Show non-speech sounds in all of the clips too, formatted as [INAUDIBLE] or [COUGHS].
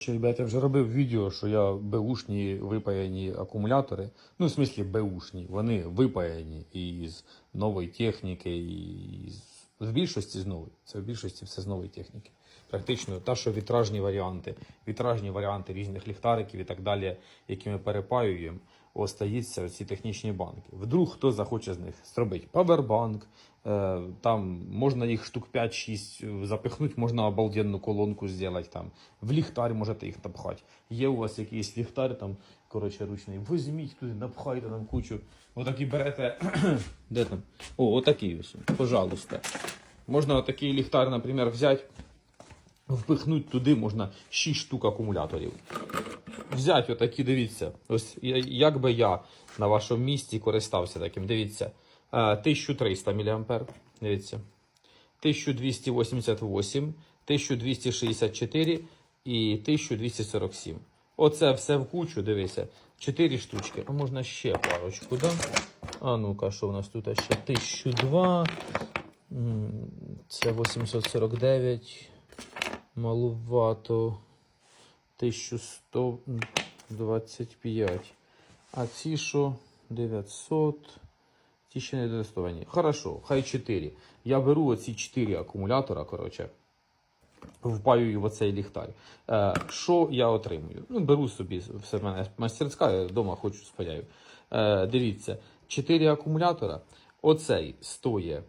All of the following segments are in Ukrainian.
Ребята, я вже робив відео, що я беушні випаяні акумулятори. Ну, в смислі, беушні. Вони випаяні із нової техніки, і з більшості з нової. Це в більшості все з нової техніки. Практично та, що вітражні варіанти, вітражні варіанти різних ліхтариків і так далі, які ми перепаюємо, остаються ці технічні банки. Вдруг хто захоче з них зробити павербанк, там можна їх штук 5-6 запихнути, можна обалденну колонку зробити там. В ліхтар можете їх напхати. Є у вас якийсь ліхтар там, коротше, ручний. Візьміть туди, напхайте там кучу. Отакі берете. [COUGHS] Де там? О, отакий ось. Пожалуйста. Можна отакий ліхтар, наприклад, взяти. Впихнути туди можна 6 штук акумуляторів. Взяти отакі, дивіться. Ось як би я на вашому місці користався таким. Дивіться. Е, 1300 мА. Дивіться. 1288, 1264 і 1247. Оце все в кучу, дивися. 4 штучки. А можна ще парочку, да? А ну-ка, що в нас тут ще 1002. Це 849. Малувато. 1125. А ці що? 900. Ті ще не дотестовані. Хорошо, хай 4. Я беру оці 4 акумулятора, коротше. Впаюю в оцей ліхтар. Е, що я отримую? Ну, беру собі все в мене мастерська, я вдома хочу спаяю. Е, дивіться, 4 акумулятора. Оцей стоїть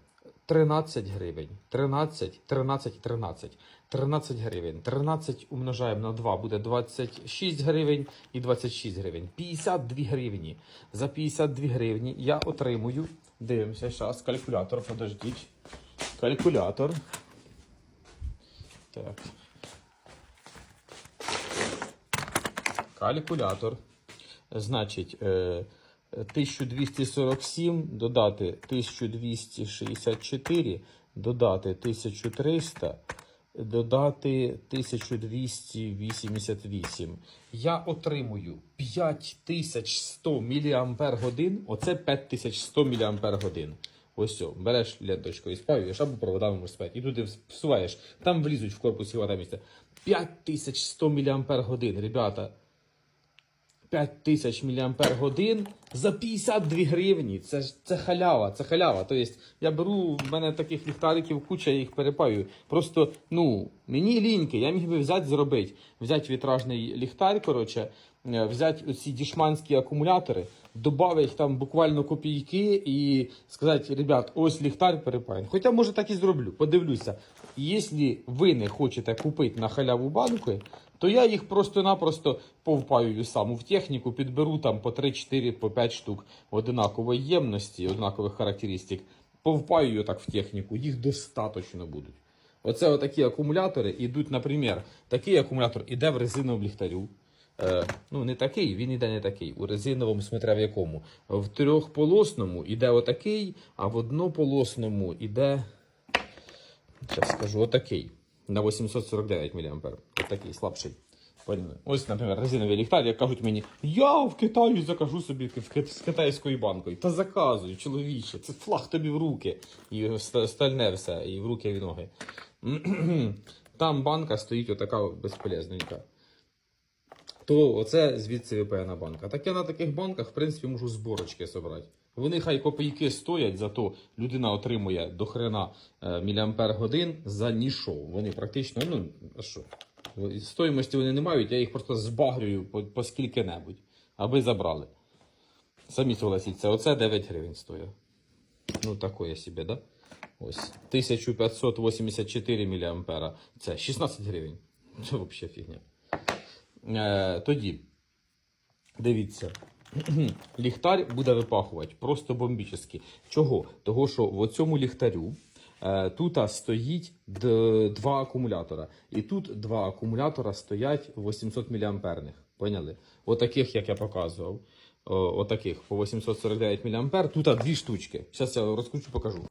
13 гривень. 13, 13, 13. 13 гривень. 13 умножаємо на 2 буде 26 гривень і 26 гривень. 52 гривні. За 52 гривні я отримую. Дивимося, зараз калькулятор, подождіть. Калькулятор. Так. Калькулятор. Значить, е, 1247 додати 1264, додати 1300, додати 1288. Я отримую 5100 мАч. Оце 5100 мАч. Ось о, береш ленточку і спаюєш, або проводами можеш спати. І туди всуваєш. Там влізуть в корпус хвата місця. 5100 мАч, ребята. 5000 мАч за 52 гривні. Це ж це халява, це халява. Тобто я беру, в мене таких ліхтариків куча, я їх перепаю. Просто, ну, мені ліньки, я міг би взяти зробити. Взяти вітражний ліхтар, коротше, е, взяти оці дішманські акумулятори, додати там буквально копійки і сказати, ребят, ось ліхтар перепаяний. Хоча, може, так і зроблю, подивлюся. Якщо ви не хочете купити на халяву банки, то я їх просто-напросто повпаюю сам в техніку, підберу там по 3-4, по 5 штук одинакової ємності, однакових характеристик. Повпаюю так в техніку, їх достатньо будуть. Оце отакі акумулятори йдуть, наприклад, такий акумулятор іде в резиновому ліхтарю. Е, ну, не такий, він іде не такий. У резиновому смотря в якому. В трьохполосному іде отакий, а в однополосному іде. Зараз скажу, отакий. На 849 мА. Отакий слабший. Ось, наприклад, резиновий ліхтар, як кажуть мені, я в Китаї закажу собі з китайською банкою. Та заказуй, чоловіче, це флаг тобі в руки. І стальне все, і в руки, і ноги. [CLEARS THROAT] Там банка стоїть отака безполезненька. То оце звідси випаяна банка. Так я на таких банках, в принципі, можу зборочки собрати. Вони хай копійки стоять, зато людина отримує до хрена е, міліампер годин за ніщо. Вони практично, ну, а що? Стоїмості вони не мають, я їх просто збагрюю по, по скільки-небудь, аби забрали. Самі согласіться, оце 9 гривень стоїть. Ну, такое собі, да? Ось. 1584 мА. Це 16 гривень. Це взагалі фігня. Е, тоді, дивіться, [CLEARS THROAT] ліхтар буде випахувати просто бомбічно. Чого? Того, що в цьому ліхтарю тут стоїть два акумулятора. І тут два акумулятора стоять 800 мА. Поняли? Отаких, як я показував. О, отаких по 849 мА. Тут дві штучки. Зараз я розкручу, покажу.